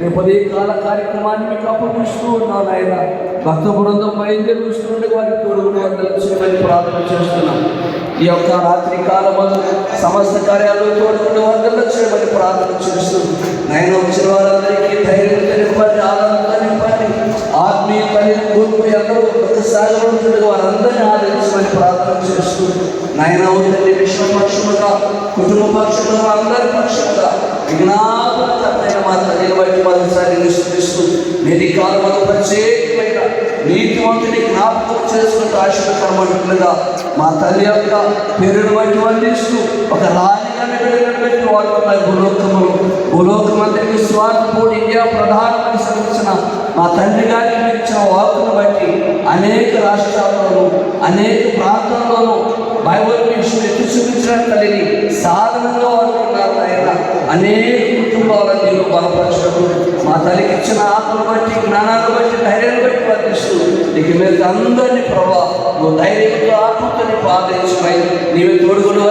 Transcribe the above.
రేపు అదే కాల కార్యక్రమాన్ని మీకు అప్పగిస్తూ ఉన్నాను ఆయన భక్త బృందం బయలుదేరి వస్తుండే వారికి తోడుగుడు వందలు ప్రార్థన చేస్తున్నాం. ఈ యొక్క రాత్రి కాలం సమస్త కార్యాలు తోడుగుడు వందలు చేయమని ప్రార్థన చేస్తూ నేను వచ్చిన వారందరికీ ధైర్యం తెలిపండి ఆనందం నింపండి ఆత్మీయతని కూర్పు అందరూ సాగుతుండే వారందరినీ ఆదరించమని ప్రార్థన చేస్తూ నాయన ఉందండి విశ్వ పక్షముగా కుటుంబ పక్షముగా అందరి పక్షముగా విజ్ఞాన బట్టి మరోసారి ప్రత్యేకమైన నీతివంతుని జ్ఞాపకం చేసుకుంటూ ఆశీర్వకరమంటుగా మా తల్లి యొక్క పేరును బట్టి వందిస్తూ ఒక రాణిగా నిలబెట్టి వాడుతున్నారు భూలోకములు. భూలోకమంతటి స్వార్థపూడి ఇండియా ప్రధానమని సంబంధించిన మా తండ్రి గారికి ఇచ్చిన వాకును బట్టి అనేక రాష్ట్రాల్లోనూ అనేక ప్రాంతాల్లోనూ బైబుల్ మిషన్ ఎత్తి చూపించడానికి తల్లిని సాధనంగా వాడుకున్నారు ఆయన. అనేక కుటుంబాలను నేను బలపరచడం. మా తల్లికి ఇచ్చిన ఆత్మను బట్టి జ్ఞానాన్ని బట్టి ధైర్యాన్ని బట్టి ప్రార్థిస్తూ నీకు మీద అందరినీ ప్రభావ నువ్వు ధైర్యంతో ఆత్మతో నీవు ఆదరించమై నీవే తోడుగుడు